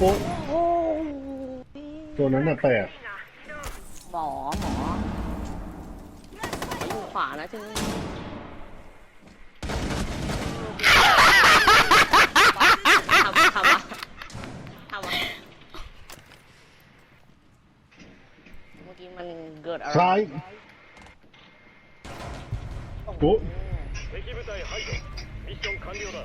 ป๊ะ โอ้ย ตัวนั้นน่ะแตก หมอหมออยู่ขวานะที่นี่ทำทำวะทำวะเมื่อกี้มันเกิดอะไร ซ้ายโป๊ะ 敵部隊排除ミッション完了だ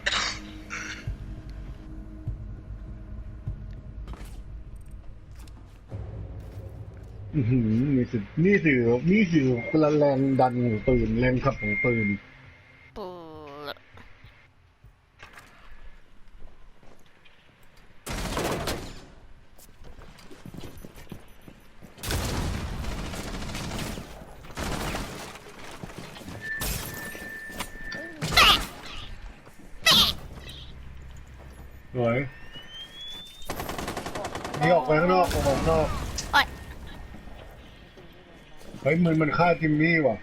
อื้อหือนี่สินี่สินี่สิแรงดันของปืนแรงขับของปืนปืดสวยนี่ออกไปข้างนอกออกไปข้างนอก เฮ้ยมันมันฆ่าจิมมี่ว่ะ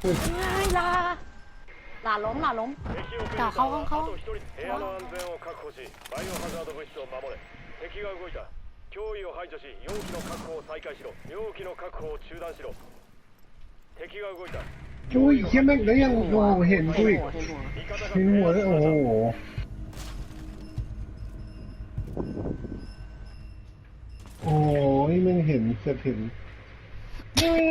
เฮ้ยลาลาล้มลาล้ม 敵をじゃあ顔顔あと一人部屋の安全を確保しバイオハザード物質を守れ敵が動いた脅威を排除し容器の確保を再開しろ容器の確保を中断しろ敵が動いた อุ้ยเฮียแม่งแล้วยังโอ้โหเห็นกูอีก เห็นหัวเห็นหัว 味方が เห็นหัวเลยโอ้โห โอ้ยแม่งเห็นจะถึง อุ้ย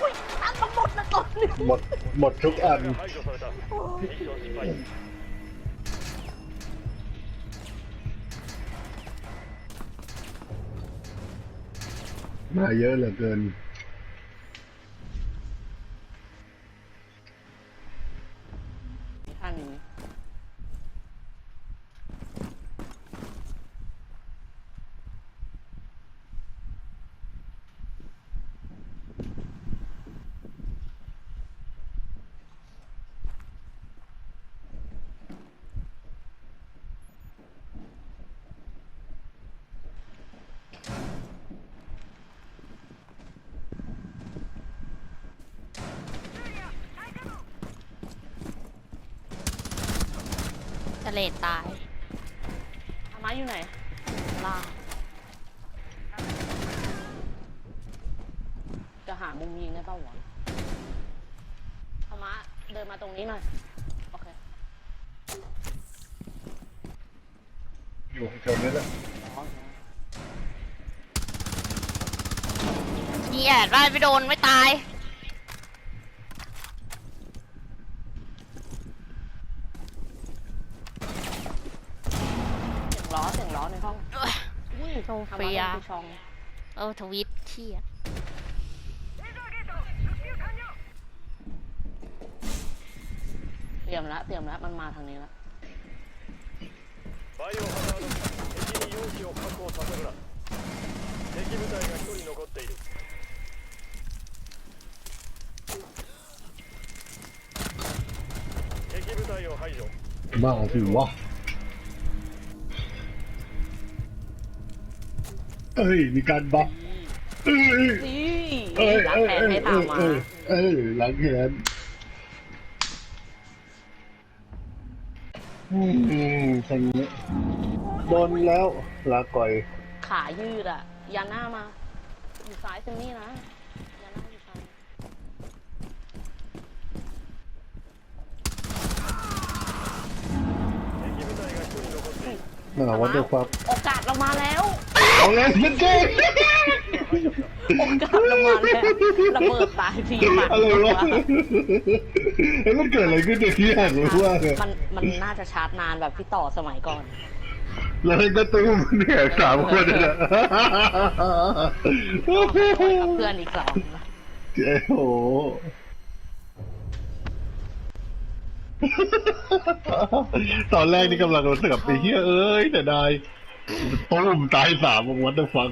อุ้ยตั้งมาหมดแล้วก่อนหนึ่ง หมดหมดทุกอัน 排除されたミッション失敗 มาเยอะเหลือเกิน ท่าน ทะเลตายอามาอยู่ไหนล่างจะหามุมยิงได้เปล่าวะอามาเดินมาตรงนี้หน่อยโอเคอยู่แถวนี้แหละอ๋อนี่แอดได้ไปโดนไม่ตายเสียงล้อเสียงล้อ ในห้อง อุ้ย โซ อา เฟี มาย เป็นชอง เออทวิตเที่ย เตรียมละเตรียมละมันมาทางนี้ละ バイオハザード敵に容器を確保させるな敵部隊が一人残っている敵部隊を排除 มาสิว เอ้ย มีการบัฟเอ้ยเอ้ยล้างแขนให้ตามมา เอ้ยเล้างแขนอืมทางนี้โดนแล้วลาก่อย ขายืดอะยาน่ามา อยู่ซ้ายเซนนี่นะยาน่าอยู่ซ้ายอ่าวันเดียวครับ โอกาสเรามาแล้ว เอาเลยมันเจ๊โอกาสเรามาแล้วระเบิดตายทีหมัดอะไรวะเฮ้ยมันเกิดอะไรขึ้นเนี่ยที่อยากรู้ว่าเนี่ยมันมันน่าจะชาร์จนานแบบพี่ต่อสมัยก่อน แล้วให้กระตุ้มเนี่ยสามคนเนี่ยนะกับเพื่อนอีกสองเจ๊โหตอนแรกนี่กำลังรู้สึกกับไปเฮียเอ้ยแต่ได้ ตุ้มตายสามวัดเดอร์ฟัง